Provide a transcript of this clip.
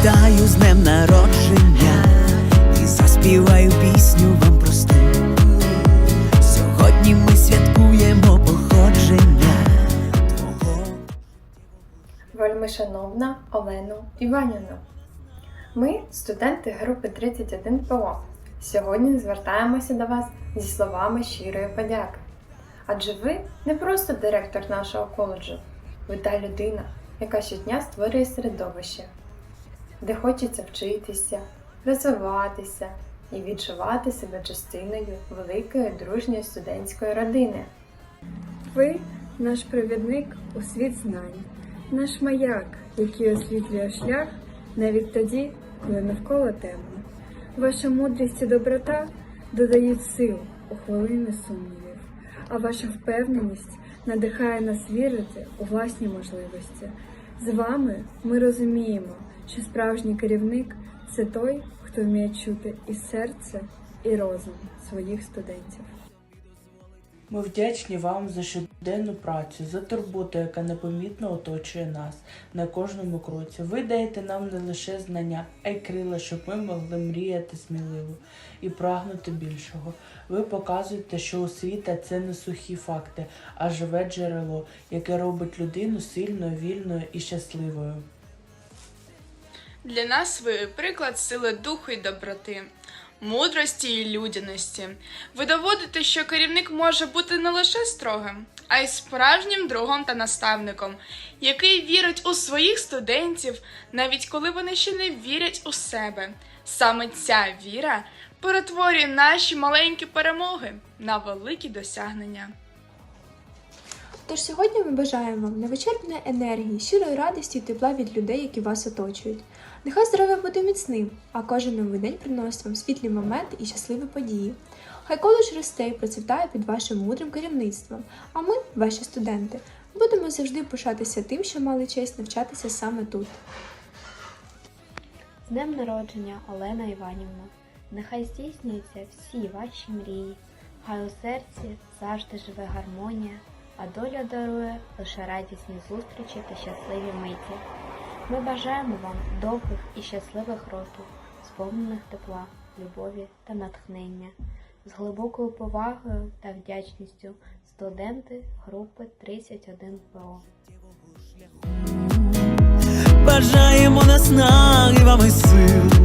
Привітаю з днем народження і заспіваю пісню вам просту. Сьогодні ми святкуємо походження твого. Вельми шановна Олено Іванівна. Ми, студенти групи 31 ПО, сьогодні звертаємося до вас зі словами щирої подяки. Адже ви не просто директор нашого коледжу, ви та людина, яка щодня створює середовище, де хочеться вчитися, розвиватися і відчувати себе частиною великої дружньої студентської родини. Ви наш провідник у світ знань, наш маяк, який освітлює шлях навіть тоді, коли навколо темно. Ваша мудрість і доброта додають сил у хвилини сумнівів, а ваша впевненість надихає нас вірити у власні можливості. З вами ми розуміємо, що справжній керівник це той, хто вміє чути і серце, і розум своїх студентів. Ми вдячні вам за щоденну працю, за турботу, яка непомітно оточує нас на кожному кроці. Ви даєте нам не лише знання, а й крила, щоб ми могли мріяти сміливо і прагнути більшого. Ви показуєте, що освіта це не сухі факти, а живе джерело, яке робить людину сильною, вільною і щасливою. Для нас ви приклад сили духу і доброти, мудрості і людяності. Ви доводите, що керівник може бути не лише строгим, а й справжнім другом та наставником, який вірить у своїх студентів, навіть коли вони ще не вірять у себе. Саме ця віра перетворює наші маленькі перемоги на великі досягнення. Тож сьогодні ми бажаємо вам невичерпної енергії, щирої радості і тепла від людей, які вас оточують. Нехай здоров'я буде міцним, а кожен новий день приносить вам світлі моменти і щасливі події. Хай коледж росте і процвітає під вашим мудрим керівництвом, а ми, ваші студенти, будемо завжди пишатися тим, що мали честь навчатися саме тут. З днем народження, Олена Іванівна. Нехай здійснюються всі ваші мрії. Хай у серці завжди живе гармонія, а доля дарує лише радісні зустрічі та щасливі миті. Ми бажаємо вам довгих і щасливих років, сповнених тепла, любові та натхнення. З глибокою повагою та вдячністю студенти групи 31 ПО. Бажаємо наснаги вам і сил,